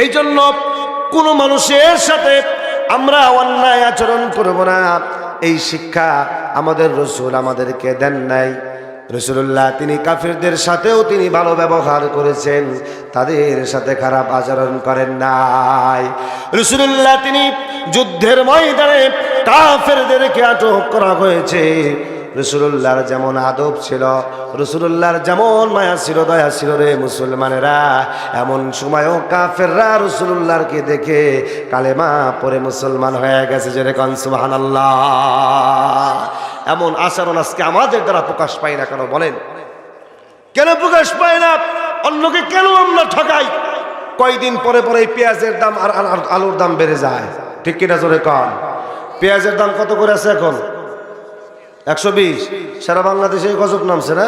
এই জন্য কোনো মানুষের সাথে আমরা অন্যায় আচরণ করব না। এই শিক্ষা আমাদের রসুল আমাদেরকে দেন নাই। রসুল্লাহ তিনি কাফিরদের সাথেও তিনি ভালো ব্যবহার করেছেন। তাদের সাথে খারাপ আচরণ করেন নাই। রসুল্লাহ তিনি যুদ্ধের ময়দানে কাফেরদেরকে আটক করা হয়েছে। রসুল্লাহর যেমন আদব ছিল রসুল্লাহর যেমন মায়া ছিল, দয়া ছিল রে মুসলমানেরা। এমন সময়ও কাফেররা রসুল্লাহকে দেখে কালেমা পরে মুসলমান হয়ে গেছে যে রেখন সুবাহান এমন আচরণ আজকে আমাদের দ্বারা প্রকাশ পায় না কেন বলেন? কেন প্রকাশ পায় না? অন্যকে কেন আমরা ঠকাই? কয়দিন পরে পরে পেঁয়াজের দাম আর আলুর দাম বেড়ে যায়। ঠিক কিনা জোরে কন? পেঁয়াজের দাম কত করে আছে এখন? একশো বিশ। সারা বাংলাদেশে গজব নামছে না?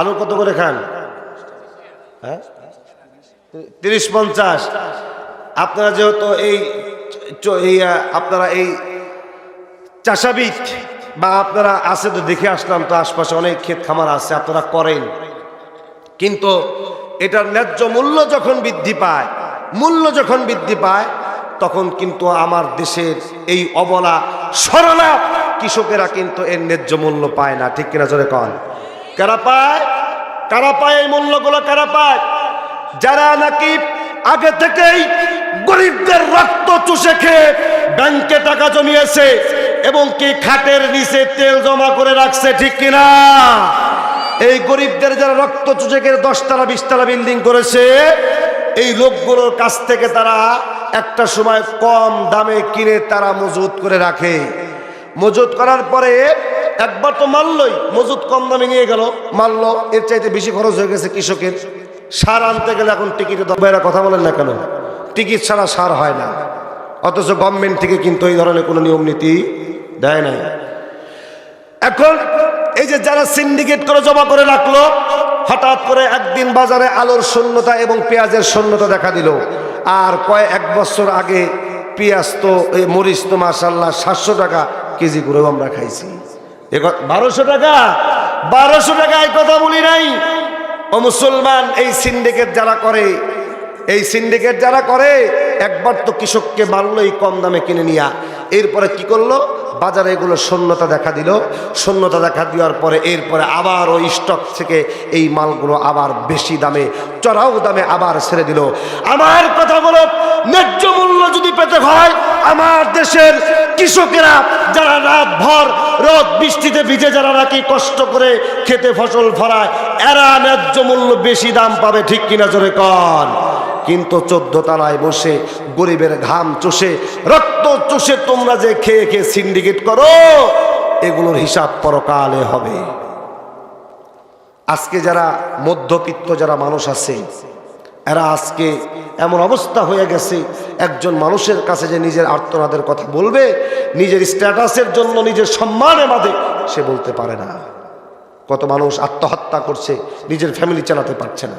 আলু কত করে খান? হ্যাঁ? তিরিশ পঞ্চাশ। আপনারা যেহেতু এই আপনারা এই চাষাবিদ বা আপনারা আছে তো দেখে আসলাম তো আশপাশে অনেক ক্ষেত খামার আছে, আপনারা করেন। কিন্তু এটার ন্যায্য মূল্য যখন বৃদ্ধি পায়, মূল্য যখন বৃদ্ধি পায়, তখন কিন্তু আমার দেশের এই অবলা, সরলা কৃষকেরা কিন্তু এর ন্যায্য মূল্য পায় না, ঠিক কিনা জোরে কন? কারা পায়? কারা পায় এই মূল্যগুলো কারা পায়? যারা নাকি আগে থেকেই গরিবদের রক্ত চুষে খেয়ে ব্যাংকে টাকা জমিয়েছে এবং কি খাটের নিচে তেল জমা করে রাখছে, ঠিক কিনা? এই গরিবদের যারা রক্ত চুষে খেয়ে দশতলা, বিশতলা বিল্ডিং করেছে, এই লোকগুলোর কাছ থেকে তারা একটা সময় কম দামে কিনে তারা মজুত করে রাখে। মজুত করার পরে একবার তো মারলই, মজুত কম দামে নিয়ে গেল। মারলো, এর চাইতে বেশি খরচ হয়ে গেছে কৃষকের। সার আনতে গেলে এখন টিকিটে দবাইরা কথা বলেন না কেন? টিকিট ছাড়া সার হয় না। অথচ গভর্নমেন্ট থেকে কিন্তু এই ধরনের কোনো নিয়ম নীতি দেয় নাই। এখন এই যে যারা সিন্ডিকেট করে জমা করে রাখল, হঠাৎ করে একদিন বাজারে আলোর শূন্যতা এবং পেঁয়াজের শূন্যতা দেখা দিল। আর কয় এক বছর আগে পেঁয়াজ তো, এই মরিচ তো মাসাল্লাহ সাতশো টাকা কেজি করেও আমরা খাইছি। বারোশো টাকা? বারোশো টাকা এই কথা বলি নাই। ও মুসলমান, এই সিন্ডিকেট যারা করে এই সিন্ডিকেট যারা করে, একবার তো কৃষককে মারলই কম দামে কিনে নিয়া। এরপরে কি করল? বাজারে এগুলো শূন্যতা দেখা দিল। শূন্যতা দেখা দেওয়ার পরে এরপরে আবার ওই স্টক থেকে এই মালগুলো আবার বেশি দামে, চড়াও দামে আবার ছেড়ে দিল। আমার কথা বলো, ন্যায্য মূল্য যদি পেতে হয়, আমার দেশের কৃষকেরা যারা রাত ভর রোদ বৃষ্টিতে ভিজে, যারা নাকি কষ্ট করে খেতে ফসল ফলায়, এরা ন্যায্য মূল্য বেশি দাম পাবে, ঠিক কিনা জোরে কন? কিন্তু চোদ্দ তালায় বসে গরিবের ঘাম চষে, রক্ত চষে তোমরা যে খেয়ে খেয়ে সিন্ডিকেট করো, এগুলোর হিসাব পরকালে হবে। আজকে যারা মধ্যবিত্ত যারা মানুষ আছে, এরা আজকে এমন অবস্থা হয়ে গেছে, একজন মানুষের কাছে যে নিজের আর্তনাদের কথা বলবে, নিজের স্ট্যাটাসের জন্য নিজের সম্মানের মাঝে সে বলতে পারে না। কত মানুষ আত্মহত্যা করছে, নিজের ফ্যামিলি চালাতে পারছে না।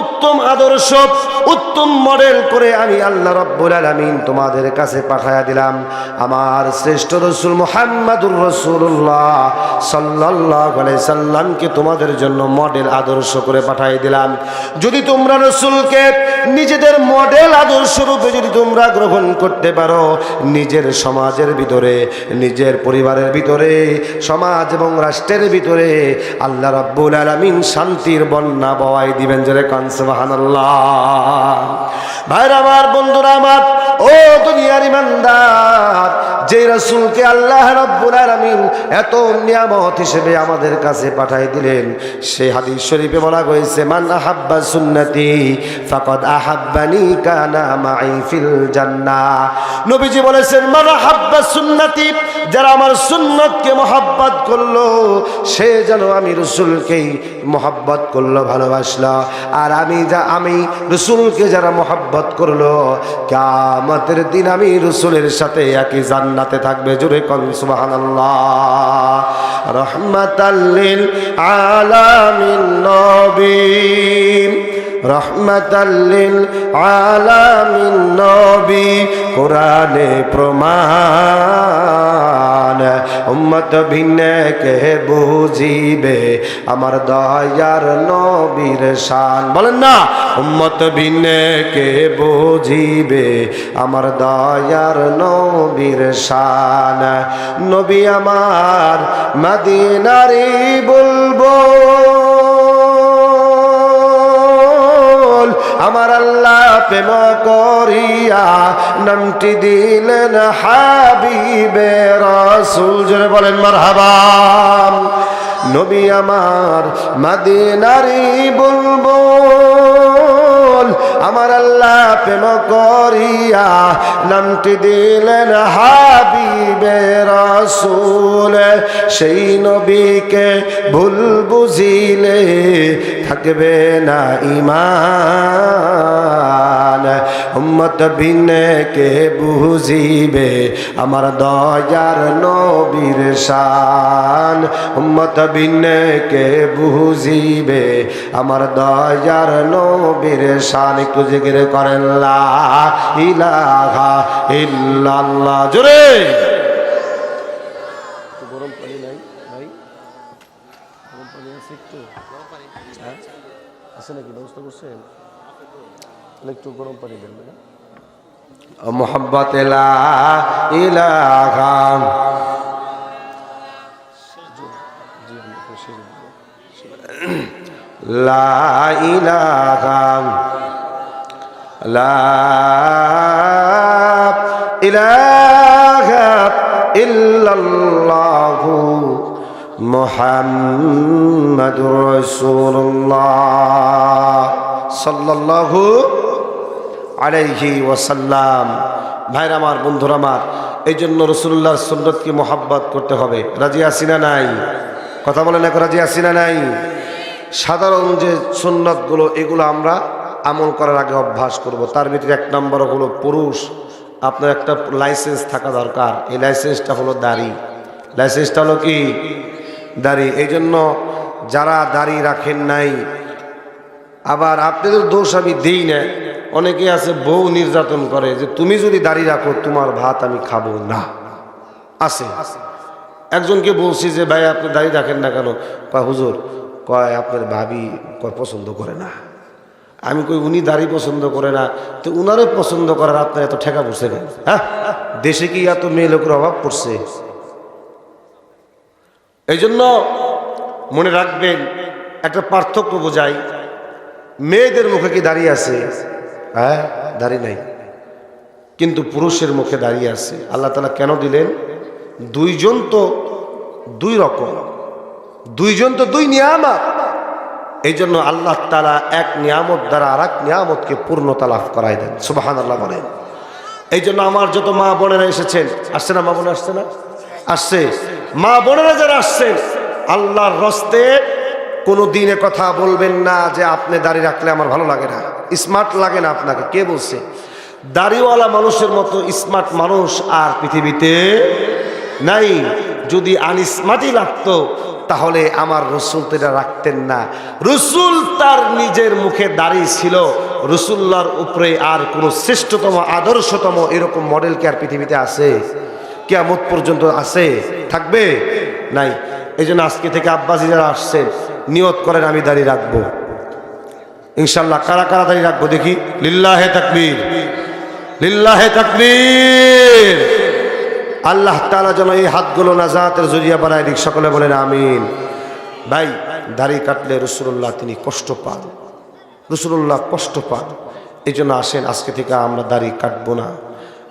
উত্তম আদর্শ, উত্তম মডেল করে আমি আল্লাহ রব্বুল আলামিন তোমাদের কাছে পাঠায়া দিলাম। আমার শ্রেষ্ঠ রসুল মোহাম্মদুর রসুল্লাহ সাল্লাহ সাল্লামকে তোমাদের জন্য মডেল আদর্শ করে পাঠিয়ে দিলাম। যদি তোমরা রসুলকে নিজেদের মডেল আদর্শ রূপে যদি তোমরা গ্রহণ করতে পারো, নিজের সমাজের ভিতরে, নিজের পরিবারের ভিতরে, সমাজ এবং রাষ্ট্রের ভিতরে আল্লাহ রব্বুল আলমিন শান্তির বন্যা বওয়াই দিবেন, জোরে কনসবাহান্লাহ ভাইরা আমার, বন্ধুরা আমার, ও দুনিয়ার ইমানদার যে রসুলকে আল্লাহ রব্বুল আলামিন এত নিয়ামত হিসেবে আমাদের কাছে পাঠাই দিলেন, সেই হাদিস শরীফে বলা হয়েছে, মান আহাব্বা সুন্নতি ফাকাদ আহাব্বানি কানা মাই ফিল জান্নাহ। নবীজি বলেছেন, মান আহাব্বা সুন্নতি, যারা আমার সুন্নতকে মহাব্বত করল, সে যেন আমি রসুলকেই মহাব্বত করল, ভালোবাসলো। আর আমি যা, আমি রসুলকে যারা মহাব্বত করল কামতের দিন আমি রসুলের সাথে একই জান্নাতে থাকবে, জোরে কন সুবহানাল্লাহ। রহমাতাল্লিল আলামিন নবী। রহমাতাল্লিল আলামিন নবী। কোরআনে প্রমাণ, উম্মত ভিন্নে কে বুঝিবে? আমার দয়ার নবীর শান। বলেন না, উম্মত ভিন্নে কে বুঝিবে? আমার দয়ার নবীর শান। নবী আমার মদিনারি বলব। আমার আল্লাহ প্রেম করিয়া নামটি দিলেন হাবিবে রসুল। জোরে বলেন মার হাবাম নবী আমার মাদিনারি বলব আমার আল্লাহ প্রেম করিয়া নামটি দিলেন হাবিবে রসুল। সেই নবীকে ভুল বুঝিলে থাকবে না ইমান। উম্মত ভিন্নে কে বুঝিবে? আমার দয়ার নবীর শান। উম্মত ভিন্নে কে বুঝিবে? আমার দয়ার নবীর শান। একটু জিকির করেন, লা ইলাহা ইল্লাল্লাহ। জোরে! একটু গরম পানি দেন। মোহাম্মত ইলাহা লা ইলাহা লা ইলাহা ইল্লাল্লাহু মুহাম্মাদুর রাসূলুল্লাহ সাল্লাল্লাহু আলাইহি ওয়াসাল্লাম। ভাইরা আমার, বন্ধুরা আমার এই জন্য রসুল্লাহর সুন্নতকে মোহাব্বত করতে হবে। রাজি আসিনা নাই? কথা বলেন এখন, রাজি আসিনা নাই? সাধারণ যে সুন্নতগুলো, এগুলো আমরা আমল করার আগে অভ্যাস করব। তার ভিতরে এক নম্বর হলো পুরুষ। আপনার একটা লাইসেন্স থাকা দরকার। এই লাইসেন্সটা হলো দাড়ি। লাইসেন্সটা হলো কি? দাড়ি। এই জন্য যারা দাড়ি রাখেন নাই, আবার আপনাদের দোষ আমি দিই না। অনেকে আছে বউ নির্যাতন করে যে তুমি যদি দাঁড়িয়ে রাখো, তোমার ভাত আমি খাব না। আছে। একজনকে বলছি যে, ভাই, আপনি দাঁড়িয়ে রাখেন না কেন? কয়, হুজুর, কয়, আপনার ভাবি কয়, পছন্দ করে না। আমি কই, উনি দাড়ি পছন্দ করে না। তো উনারে পছন্দ করার আপনার এত ঠেকা পড়ছে কেন হ্যাঁ? দেশে কি এত মেয়ে লোকের অভাব পড়ছে? এই জন্য মনে রাখবেন, একটা পার্থক্য বোঝাই, মেয়েদের মুখে কি দাঁড়িয়ে আছে? হ্যাঁ দাঁড়িয়ে নাই। কিন্তু পুরুষের মুখে দাঁড়িয়ে আছে। আল্লাহ তালা কেন দিলেন? দুইজন তো দুই রকম। দুইজন তো দুই নিয়ামত। এই জন্য আল্লাহ তালা এক নিয়ামত দ্বারা আর এক নিয়ামতকে পূর্ণতা লাভ করাই দেন। সুবাহান আল্লাহ বলেন। এই জন্য আমার যত মা বোনেরা এসেছেন, আসছে না মা বোন আসছে না? আসছে। মা বোনেরা যারা আসছেন, আল্লাহর রস্তে কোনো দিনে কথা বলবেন না যে আপনি দাঁড়িয়ে রাখলে আমার ভালো লাগে না। স্মার্ট লাগে না আপনাকে? কে বলছে? দাড়িওয়ালা মানুষের মতো স্মার্ট মানুষ আর পৃথিবীতে নাই। যদি আনস্মার্টই লাগতো, তাহলে আমার রসুল তো এটা রাখতেন না। রসুল তার নিজের মুখে দাঁড়িয়ে ছিল। রসুল্লার উপরে আর কোনো শ্রেষ্ঠতম, আদর্শতম এরকম মডেল কি আর পৃথিবীতে আছে? কেয়ামত পর্যন্ত আছে? থাকবে? নাই। এই আজকে থেকে আব্বাসী যারা আসছেন, নিয়ত করেন আমি দাঁড়িয়ে রাখব। ইনশাল্লাহ কারা কারা দাঁড়িয়ে রাখব দেখি? লিল্লাহে তাকবীর। লিল্লাহে তাকবীর। আল্লাহ তালা যেন এই হাতগুলো নাজাতের জরিয়া বানায় দিক, সকলে বলেন আমিন। ভাই, দাড়ি কাটলে রসুল্লাহ তিনি কষ্ট পান। রসুল্লাহ কষ্ট পান। এই জন্য আসেন, আজকে থেকে আমরা দাড়ি কাটবো না।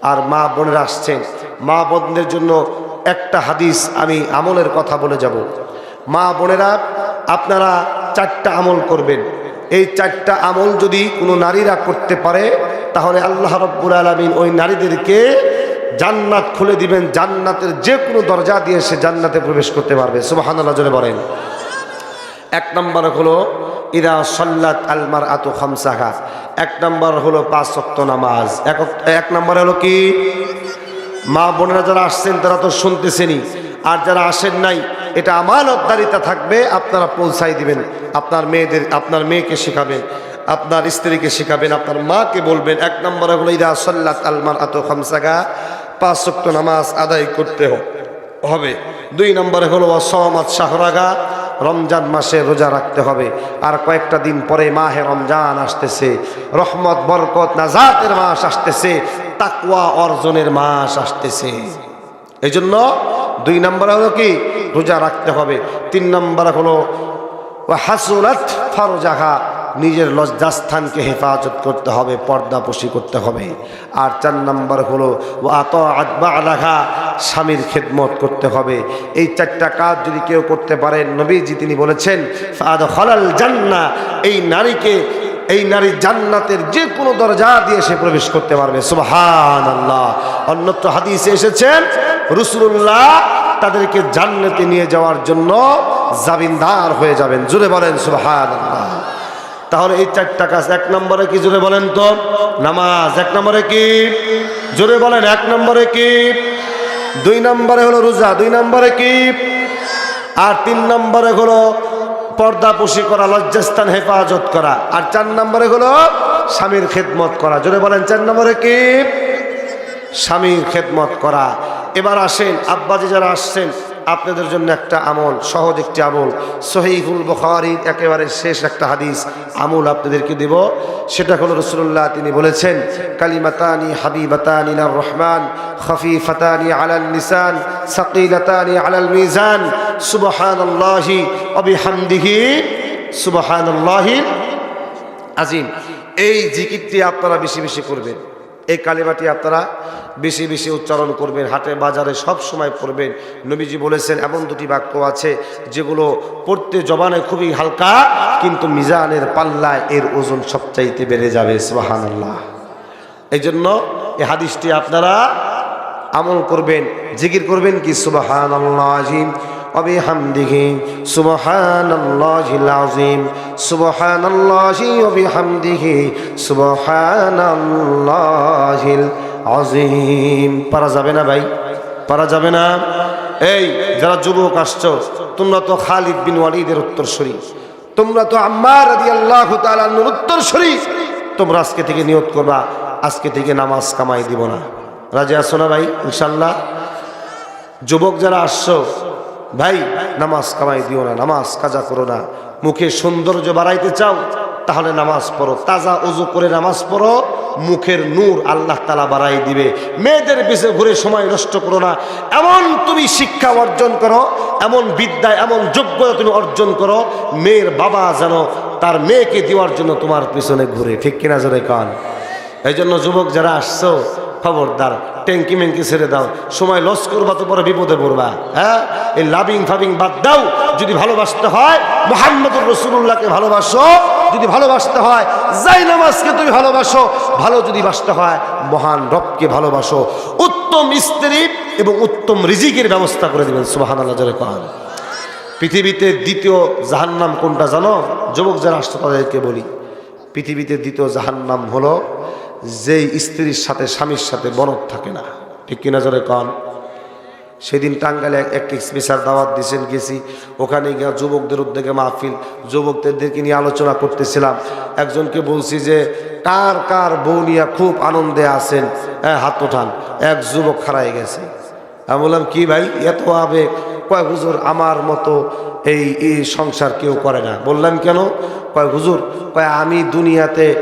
আর মা বোনেরা আসছেন, মা বোনদের জন্য একটা হাদিস আমি আমলের কথা বলে যাব। মা বোনেরা, আপনারা চারটা আমল করবেন। এই চারটা আমল যদি কোনো নারীরা করতে পারে, তাহলে আল্লাহ রব্বুল আলমিন ওই নারীদেরকে জান্নাত খুলে দিবেন, জান্নাতের যে কোনো দরজা দিয়ে সে জান্নাতে প্রবেশ করতে পারবে। সুবাহান্লাহ জোরে বলেন। এক নম্বর হলো ইরা সল্লাত আলমার আতু খামসাহা। এক নম্বর হলো পাঁচ সপ্ত নামাজ। এক এক নম্বর হলো কি? মা বোনেরা যারা আসছেন, তারা তো শুনতেছেনই। আর যারা আসেন নাই এটা আমানতদারিতা থাকবে, আপনারা পৌঁছাই দিবেন। আপনার মেয়েদের, আপনার মেয়েকে শেখাবেন, আপনার স্ত্রীকে শেখাবেন, আপনার মাকে বলবেন, এক নম্বরে হলো, ইদা সল্লাত আলমার আত খামসাগা পাঁচ শক্ত নামাজ আদায় করতে হবে। দুই নম্বরে হলো অসমাত শাহরাগা রমজান মাসে রোজা রাখতে হবে। আর কয়েকটা দিন পরে মাহে রমজান আসতেছে। রহমত, বরকত, নাজাতের মাস আসতেছে। তাকওয়া অর্জনের মাস আসতেছে। এই জন্য দুই নম্বরে হলো কি? রোজা রাখতে হবে। তিন নম্বর হলো হাসুনাত ফারোজাহা, নিজের লজ্জাস্থানকে হেফাজত করতে হবে পর্দাপসি করতে হবে। আর চার নম্বর হলো ও আত আদবা আলাঘা স্বামীর খেদমত করতে হবে। এই চারটা কাজ যদি কেউ করতে পারেন নবীজি তিনি বলেছেন ফাদ হলাল জান্না, এই নারীকে, এই নারী জান্নাতের যে কোনো দরজা দিয়ে সে প্রবেশ করতে পারবে। সুবহান আল্লাহ অন্যত্র হাদিসে এসেছেন রসুল্লাহ তাদেরকে জান্নাতে নিয়ে যাওয়ার জন্য জামিনদার হয়ে যাবেন। জুড়ে বলেন সুবহান তাহলে এই চারটা কাজ এক নম্বরে কি? জুড়ে বলেন তো। নামাজ এক নম্বরে কি? জুড়ে বলেন, এক নম্বরে কি? দুই নম্বরে হলো রোজা, দুই নম্বরে কি? আর তিন নম্বরে হলো পর্দাপুষি করা, লজ্জাস্থান, হেফাজত করা। আর চার নম্বরে হলো স্বামীর খেদমত করা। জোরে বলেন, চার নম্বরে কি? স্বামীর খেদমত করা। এবার আসেন, আব্বাজি যারা আসছেন, আপনাদের জন্য একটা আমল, সহজ একটি আমল। সহিফুল বখারির একেবারে শেষ একটা হাদিস, আমল আপনাদেরকে দেব। সেটা হলো রসুল্লাহ তিনি বলেছেন, কালিমাতানি হাবিবাতানি রহমান, খফিফাতানি আলাল নিসান সাকিলাতানি আলাল মিজান, সুবহানাল্লাহি অবিহামদিহি সুবহানাল্লাহি আজিম। এই জিকিরটি আপনারা বেশি বেশি করবেন। এই কালিমাটি আপনারা বেশি বেশি উচ্চারণ করবেন, হাটে বাজারে সব সময় পড়বেন। নবীজি বলেছেন, এমন দুটি বাক্য আছে যেগুলো পড়তে জবানে খুবই হালকা, কিন্তু মিজানের পাল্লায় এর ওজন সবচাইতে বেড়ে যাবে সুবাহান্লাহ এই জন্য এই হাদিসটি আপনারা আমল করবেন, জিকির করবেন কি সুবাহান আজিম وبحمده سبحان الله العظيم سبحان الله وبحمده سبحان الله العظيم পারা যাবে না ভাই পারা যাবে না এই যারা যুবক আসছো তোমরা তো খালিদ বিন ওয়ালিদের উত্তরসূরি তোমরা তো আম্মার রাদিয়াল্লাহু তাআলার উত্তরসূরি তোমরা আজকে থেকে নিয়ত করবা আজকে থেকে নামাজ কামাই দিব না রাজি আসো না ভাই ইনশাল্লাহ যুবক যারা আসছো ভাই, নামাজ কামাই দিও না, নামাজ কাজা করো না। মুখে সৌন্দর্য বাড়াইতে চাও, তাহলে নামাজ পড়ো। তাজা উজু করে নামাজ পড়ো, মুখের নূর আল্লাহ তালা বাড়াই দিবে। মেয়েদের পিছে ঘুরে সময় নষ্ট করো না। এমন তুমি শিক্ষা অর্জন করো, এমন বিদ্যা এমন যোগ্যতা তুমি অর্জন করো, মেয়ের বাবা যেন তার মেয়েকে দেওয়ার জন্য তোমার পিছনে ঘুরে। ঠিক কিনা জোরে কান? এই জন্য যুবক যারা আসছো খবরদার, ট্যাঙ্কি ম্যাঙ্কি ছেড়ে দাও, সময় লস করবা তো পরে বিপদে পড়বা হ্যাঁ? এই লাভিং ফাবিং বাদ দাও, যদি ভালোবাসতে হয়, মোহাম্মদুর রসুল্লাহকে ভালোবাসো, যদি ভালোবাসতে হয়, যাই নামাজকে তুমি ভালোবাসো, ভালো যদি বাসতে হয়, মহান রবকে ভালোবাসো, উত্তম স্ত্রী এবং উত্তম রিজিকের ব্যবস্থা করে দেবেন সুবাহান আল্লাহ জলে কহান পৃথিবীতে দ্বিতীয় জাহান্নাম কোনটা জানো? যুবক যারা আসতো তাদেরকে বলি, পৃথিবীতে দ্বিতীয় জাহান্নাম হলো যেই স্ত্রীর সাথে স্বামীর সাথে বনদ থাকে না। ঠিক কিনা জোরে কন? সেদিন টাঙ্গালে এক- স্পেশাল দাওয়াত দিয়েছেন গেছি। ওখানে গিয়ে যুবকদের উদ্যোগে মাহফিল, যুবকদেরকে নিয়ে আলোচনা করতেছিলাম। একজনকে বলছি যে, কার কার বউ নিয়ে খুব আনন্দে আছেন? হ্যাঁ হাত ওঠান। এক যুবক খারাই গেছে। আমি বললাম, কি ভাই, এত আবে কয়, হুজুর, আমার মতো এই সংসার কেউ করে না। বললাম, কেন? কয়, হুজুর, কয়, আমি দুনিয়াতে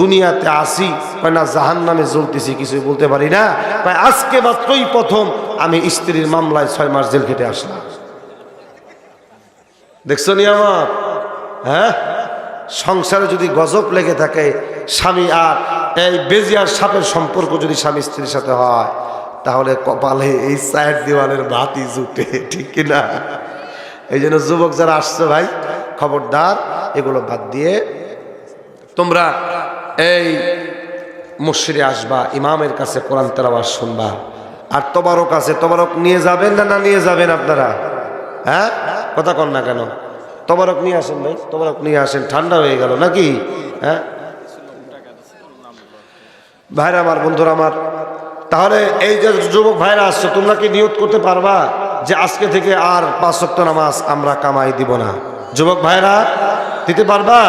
দুনিয়াতে আসি? কয়, না জাহান নামে জ্বলতেছি কিছু বলতে পারি না। আজকে মাত্রই প্রথম আমি স্ত্রীর মামলায় ছয় মাস জেল খেটে আসলাম। দেখছ নি আমার? হ্যাঁ? সংসারে যদি গজব লেগে থাকে, স্বামী আর এই বেজিয়ার সাপের সম্পর্ক যদি স্বামী স্ত্রীর সাথে হয়, তাহলে কপালে এই সাইড দেওয়ালের বাতি জুটে, ঠিক কিনা এই জন্য যুবক যারা আসছে ভাই, খবরদার, এগুলো বাদ দিয়ে তোমরা এই মসজিদে আসবা, ইমামের কাছে কোরআন তেলাওয়াত শুনবা। আর তোমারও কাছে, তোমারক নিয়ে যাবেন না না নিয়ে যাবেন আপনারা? হ্যাঁ? কথা কন না কেন? তোমারক নিয়ে আসেন ভাই, তোমারক নিয়ে আসেন, ঠান্ডা হয়ে গেল নাকি? হ্যাঁ? ভাইরা আমার, বন্ধুরা আমার, তাহলে এই যে যুবক ভাইরা আসছো, তোমরা কি নিয়ত করতে পারবা যে আজকে থেকে আর পাঁচ সপ্ত নামাজ আমরা কামাই দিব না? যুবক ভাইরা, দিতে পারবা?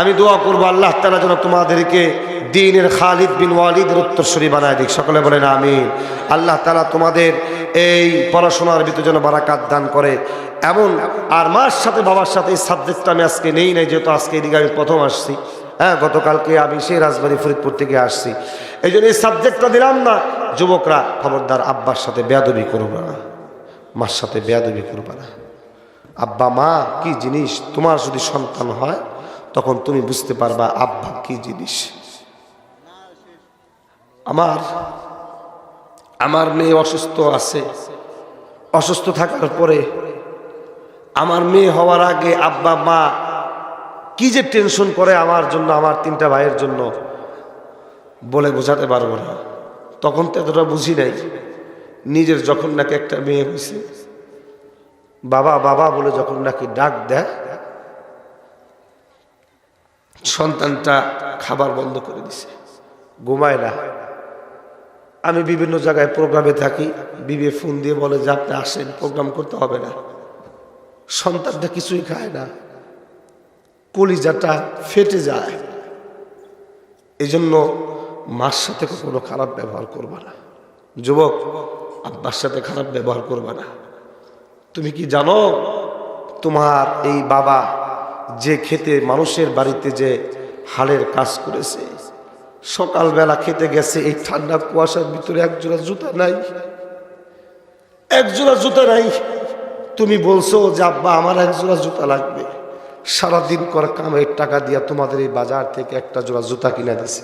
আমি দোয়া করব আল্লাহ তালা যেন তোমাদেরকে দিনের খালিদ বিন ওয়ালিদের উত্তরসূরি বানায় দিক। সকলে বলেন আমি আল্লাহ তালা তোমাদের এই পড়াশোনার ভিতরে যেন বারাকাত দান করে। এমন, আর মার সাথে বাবার সাথে এই সাবজেক্টটা আমি আজকে নেই নাই, যেহেতু আজকে এদিকে আমি প্রথম আসছি। হ্যাঁ গতকালকে আমি সেই রাজবাড়ি ফরিদপুর থেকে আসছি। এই জন্য এই সাবজেক্টটা দিলাম না। যুবকরা, খবরদার, আব্বার সাথে বেয়াদবি করবে না। মার সাথে বেয়াদবি করবে না। আব্বা, মা, কি জিনিস? তোমার যদি সন্তান হয় তখন তুমি বুঝতে পারবা, আব্বা কি জিনিস। আমার আমার মেয়ে অসুস্থ আছে। অসুস্থ থাকার পরে আমার মেয়ে হওয়ার আগে আব্বা, মা কি যে টেনশন করে আমার জন্য, আমার তিনটা ভাইয়ের জন্য বলে বোঝাতে পারব না। তখন তো এতটা বুঝি নাই, নিজের যখন নাকি একটা মেয়ে হয়েছে, বাবা বাবা বলে যখন নাকি ডাক দেয় সন্তানটা খাবার বন্ধ করে দিছে। ঘুমায় না। আমি বিভিন্ন জায়গায় প্রোগ্রামে থাকি, বিবে ফোন দিয়ে বলে যে, আপনি আসেন প্রোগ্রাম করতে হবে না। সন্তানটা কিছুই খায় না। কলিজাটা ফেটে যায়। এই জন্য মার সাথে কখনো খারাপ ব্যবহার করবে না। যুবক, আব্বার সাথে খারাপ ব্যবহার করবে না। তুমি কি জানো, তোমার এই বাবা যে খেতে, মানুষের বাড়িতে যে হালের কাজ করেছে, সকালবেলা খেতে গেছে, এই ঠান্ডা কুয়াশার ভিতরে একজোড়া জুতা নাই। একজোড়া জুতা নাই। তুমি বলছো যে, আব্বা, আমার একজোড়া জুতা লাগবে। সারাদিন করা কামের টাকা দিয়া তোমাদের এই বাজার থেকে একটা জোড়া জুতা কিনে দিছে।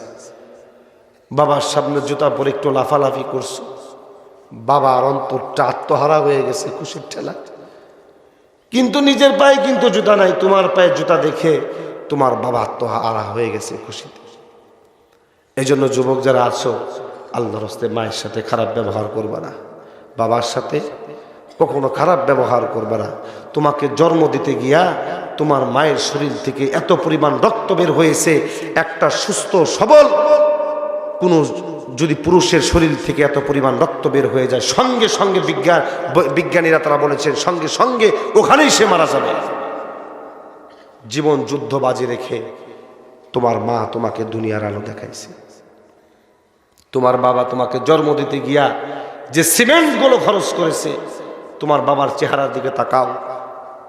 বাবার সামনে জুতা পরে একটু লাফালাফি করছ। বাবার অন্তরটা আত্মহারা হয়ে গেছে, খুশির ঠেলা। কিন্তু নিজের পায়ে কিন্তু জুতা নাই, তোমার পায়ে জুতা দেখে তোমার বাবা আত্মহারা হয়ে গেছে খুশিতে। এই জন্য যুবক যারা আছো, আল্লাহর হস্তে মায়ের সাথে খারাপ ব্যবহার করবে না, বাবার সাথে কখনো খারাপ ব্যবহার করবে না। তোমাকে জন্ম দিতে গিয়া তোমার মায়ের শরীর থেকে এত পরিমাণ রক্ত বের হয়েছে, একটা সুস্থ সবল কোনো যদি পুরুষের শরীর থেকে এত পরিমাণ রক্ত বের হয়ে যায়, সঙ্গে সঙ্গে বিজ্ঞান বিজ্ঞানীরা তারা বলেছেন, সঙ্গে সঙ্গে ওখানেই সে মারা যাবে। জীবন যুদ্ধ বাজি রেখে তোমার মা তোমাকে দুনিয়ার আলো দেখাইছে। তোমার বাবা তোমাকে জন্ম দিতে গিয়া যে সিমেন্টগুলো খরচ করেছে, তোমার বাবার চেহারার দিকে তাকাও।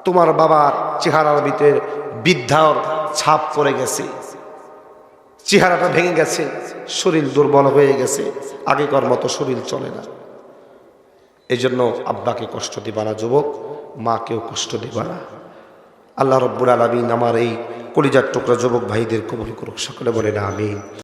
তোমার বাবার চেহারার ভিতরে বৃদ্ধার ছাপ পড়ে গেছে। চেহারাটা ভেঙে গেছে, শরীর দুর্বল হয়ে গেছে, আগেকার মতো শরীর চলে না। এই জন্য আব্বাকে কষ্ট দিবা না যুবক, মাকেও কষ্ট দিবা না। আল্লাহ রব্বুল আলমিন আমার এই কলিজার টুকরা যুবক ভাইদের কবল করুক, সকলে বলে না আমিন।